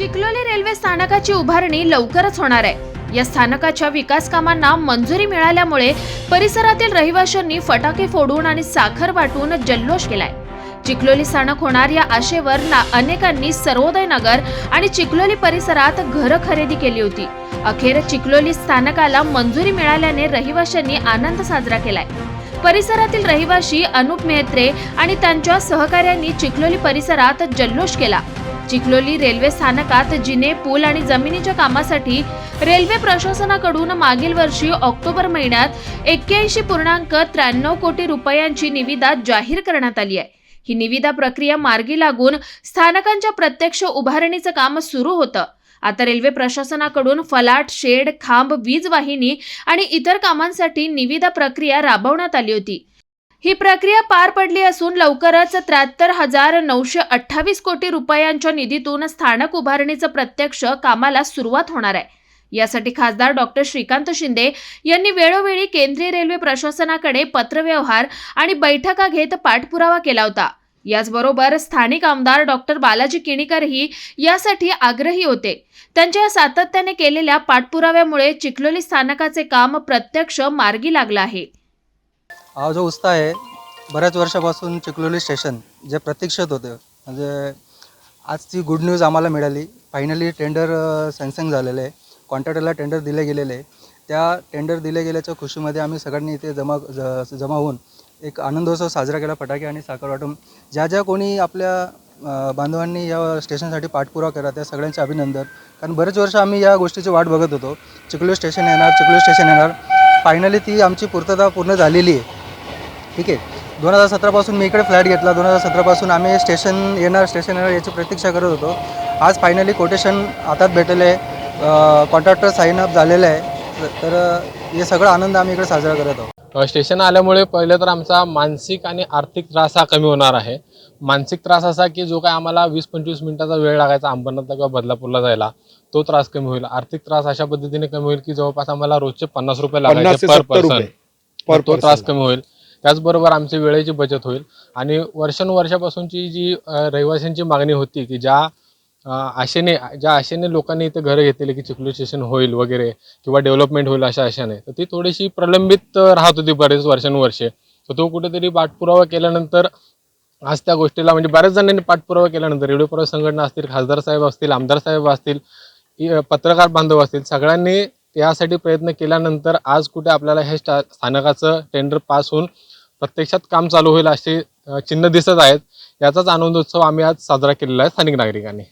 Chikhloli railway स्थानकाची उभारणी लवकरच होणार आहे. या स्थानकाच्या विकास कामांना मंजुरी मिळाल्यामुळे परिसरातील रहिवाशांनी फटाके फोडून आणि साखर वाटून जल्लोष केलाय. चिखलोली स्थानक होणार या आशेवर ना अनेकांनी सर्वोदय नगर आणि चिखलोली परिसरात घरं खरेदी केली होती. अखेर चिखलोली स्थानकाला मंजुरी मिळाल्याने रहिवाशांनी आनंद साजरा केलाय. परिसरातील रहिवाशी अनुप मेहत्रे आणि त्यांच्या सहकाऱ्यांनी चिखलोली परिसरात जल्लोष केला. चिखलोली रेल्वे स्थानकात जिने पूल आणि जमिनीच्या कामासाठी रेल्वे प्रशासनाकडून मागील वर्षी ऑक्टोबर महिन्यात एक्क्याऐंशी पूर्णांक त्र्याण्णव कोटी रुपयांची निविदा जाहीर करण्यात आली आहे. ही निविदा प्रक्रिया मार्गी लागून स्थानकांच्या प्रत्यक्ष उभारणीचं काम सुरू होतं. आता रेल्वे प्रशासनाकडून फलाट शेड खांब वीज वाहिनी आणि इतर कामांसाठी निविदा प्रक्रिया राबवण्यात आली होती. ही प्रक्रिया पार पडली असून लवकरच त्र्याहत्तर हजार नऊशे अठ्ठावीस कोटी रुपयांच्या निधीतून स्थानक उभारणीचं प्रत्यक्ष कामाला सुरुवात होणार आहे. यासाठी खासदार डॉक्टर श्रीकांत शिंदे यांनी वेळोवेळी केंद्रीय रेल्वे प्रशासनाकडे पत्रव्यवहार आणि बैठका घेत पाठपुरावा केला होता. याचबरोबर स्थानिक आमदार डॉक्टर बालाजी किणीकरही यासाठी आग्रही होते. त्यांच्या सातत्याने केलेल्या पाठपुराव्यामुळे चिखलोली स्थानकाचे काम प्रत्यक्ष मार्गी लागलं आहे. हा जो उत्साह आहे बऱ्याच वर्षापासून चिखलोली स्टेशन जे प्रतीक्षित होतं म्हणजे आजची गुड न्यूज आम्हाला मिळाली. फायनली टेंडर सॅमसंग झालेलं आहे. कॉन्ट्रॅक्टरला टेंडर दिले गेलेले आहे. त्या टेंडर दिले गेल्याच्या खुशीमध्ये आम्ही सगळ्यांनी इथे जमा ज जमा होऊन एक आनंदोत्सव साजरा केला फटाके आणि साखर वाटून. ज्या ज्या कोणी आपल्या बांधवांनी या स्टेशनसाठी पाठपुरावा केला त्या सगळ्यांचे अभिनंदन. कारण बरेच वर्ष आम्ही या गोष्टीची वाट बघत होतो. चिखलू स्टेशन येणार चिखलू स्टेशन येणार. फायनली ती आमची पूर्तता पूर्ण झालेली आहे. ठीक आहे? दोन हजार सतरापासून मी इकडे फ्लॅट घेतला. दोन हजार सतरापासून आम्ही स्टेशन येणार स्टेशन येणार याची प्रतीक्षा करत होतो. आज फायनली कोटेशन हातात भेटलेलं आहे. कॉन्ट्रॅक्टर साईन अप झालेलं आहे. तर हे सगळं आनंद आम्ही इकडे साजरा करत आहोत. स्टेशन आल्यामुळे पहिले तर आमचा मानसिक आणि आर्थिक त्रास हा कमी होणार आहे. मानसिक त्रास असा की जो काय आम्हाला वीस पंचवीस मिनिटाचा वेळ लागायचा अंबरनाथला किंवा बदलापूरला जायला तो त्रास कमी होईल. आर्थिक त्रास अशा पद्धतीने कमी होईल की जवळपास आम्हाला रोजचे पन्नास रुपये लागायचे ते पर पर्सन पर तो त्रास. कमी होईल. त्याचबरोबर आमची वेळेची बचत होईल. आणि वर्षानुवर्षापासूनची जी रहिवाशांची मागणी होती की ज्या आशेने ज्या आशेने लोकांनी इथे घरं घेतलेली की चिखली स्टेशन होईल वगैरे किंवा डेव्हलपमेंट होईल अशा आशेने तर ती थोडीशी प्रलंबित राहत होती बरेच वर्षानुवर्षे. तर तो कुठेतरी पाठपुरावा केल्यानंतर आज त्या गोष्टीला म्हणजे बऱ्याच जणांनी पाठपुरावा केल्यानंतर रेडिओ संघटना असतील खासदार साहेब असतील आमदार साहेब असतील पत्रकार बांधव असतील सगळ्यांनी यासाठी प्रयत्न केल्यानंतर आज कुठे आपल्याला हे स्टा स्थानकाचं टेंडर पास होऊन प्रत्यक्षात काम चालू होईल असे चिन्ह दिसत आहेत. याचाच आनंदोत्सव आम्ही आज साजरा केलेला आहे स्थानिक नागरिकांनी.